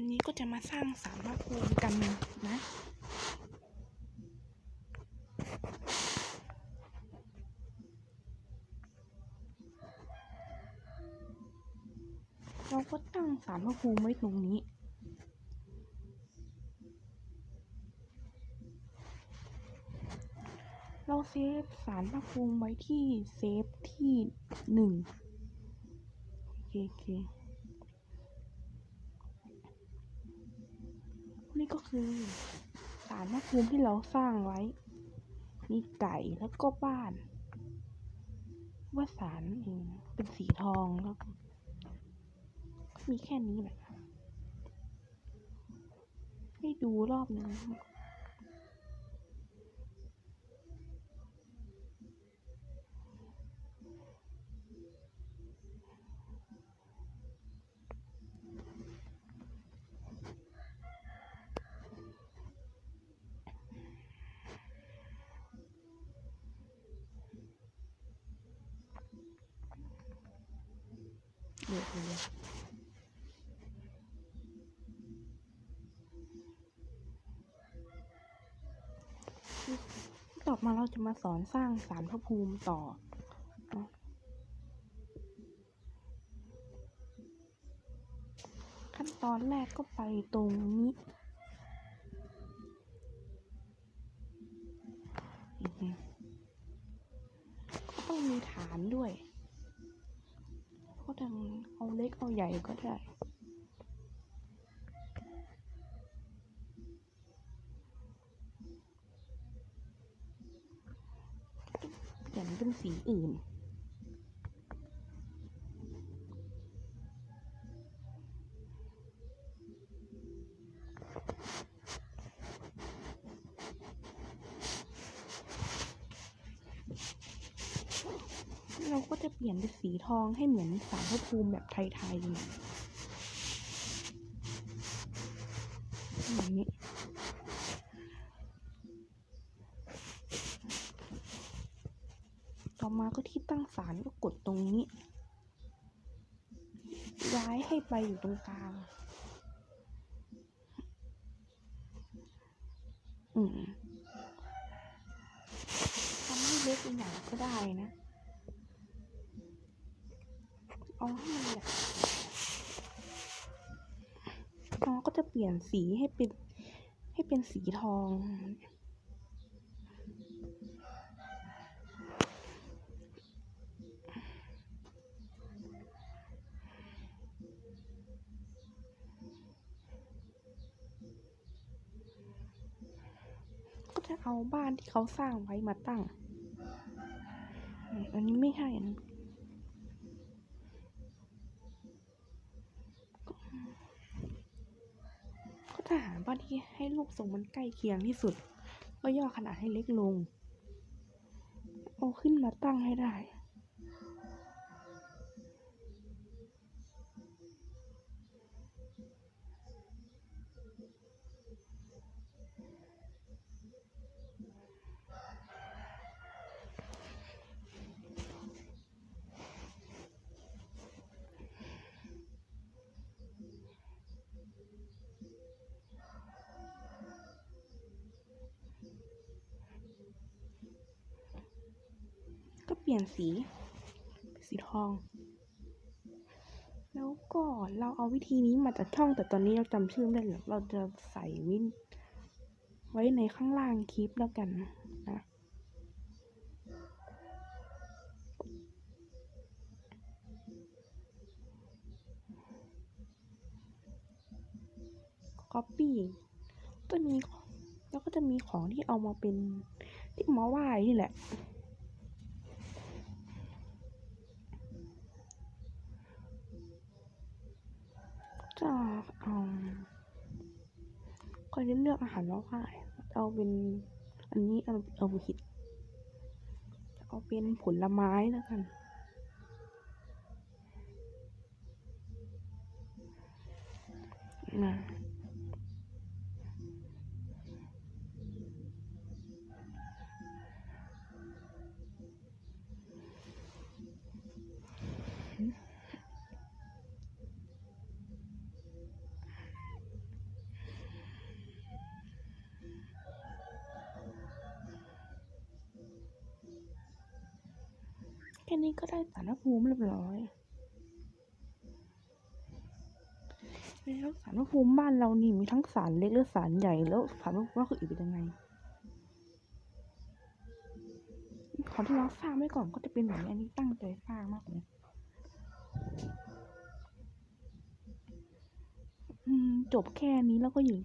วันนี้ก็จะมาสร้างสารพระภูมิกันนะ เราก็ตั้งสารพระภูมิไว้ตรงนี้เราเซฟสารพระภูมิไว้ที่เซฟที่หนึ่งโอเคโอเค นี่ก็คือสารพระภูมิที่เราสร้างไว้ มีไก่แล้วก็บ้าน ว่าสารเองเป็นสีทองแล้วมีแค่นี้แหละให้ดูรอบนึง เดี๋ยวเดี๋ยต่อมาเราจะมาสอนสร้างสารพระภูมิต่อขั้นตอนแรกก็ไปตรงนี้ ก็ต้องมีฐานด้วย ก็ดังเอาเล็กเอา ใหญ่ก็ได้ เปลี่ยนเป็นสีอื่น ก็จะเปลี่ยนเป็นสีทองให้เหมือนสารพระภูมิแบบไทยๆอย่างนี้ต่อมาก็ที่ตั้งศาลก็กดตรงนี้ ย้ายให้ไปอยู่ตรงกลางอืมทำให้เล็กอีกอย่างก็ได้นะ เอาให้มันแบบน้องก็จะเปลี่ยนสีให้เป็น ให้เป็นสีทองก็จะเอาบ้านที่เขาสร้างไว้มาตั้ง อันนี้ไม่ใช่นะ ก็จะหาบ้านที่ให้รูปทรงมันใกล้เคียงที่สุด ก็ย่อขนาดให้เล็กลง เอาขึ้นมาตั้งให้ได้ ก็เปลี่ยนสีเป็นสีทอง แล้วก็เราเอาวิธีนี้มาจากช่องแต่ตอนนี้เราจำชื่อไม่ได้หรอกเราจะใส่วินไว้ในข้างล่างคลิปแล้วกันนะ copy ก็มีแล้วก็จะมีของที่เอามาเป็นที่เอามาไหว้นี่แหละ จะเอาก็จะเลือกอาหารมาไห้เอาเป็นอันนี้เอาเอาไปคิดเอาเป็นผลไม้แล้วกัน นะ นี้ก็ได้สารภูมิเรียบร้อยแล้วสารพระภูมิบ้านเรานี่มีทั้งสารเล็กและสารใหญ่แล้วสารพระภูมิก็คืออีกเป็นยังไงของที่เราสร้างไว้ก่อนก็จะเป็นแบบนี้อันนี้ตั้งใจสร้างมากเลยจบแค่นี้แล้วก็อยู่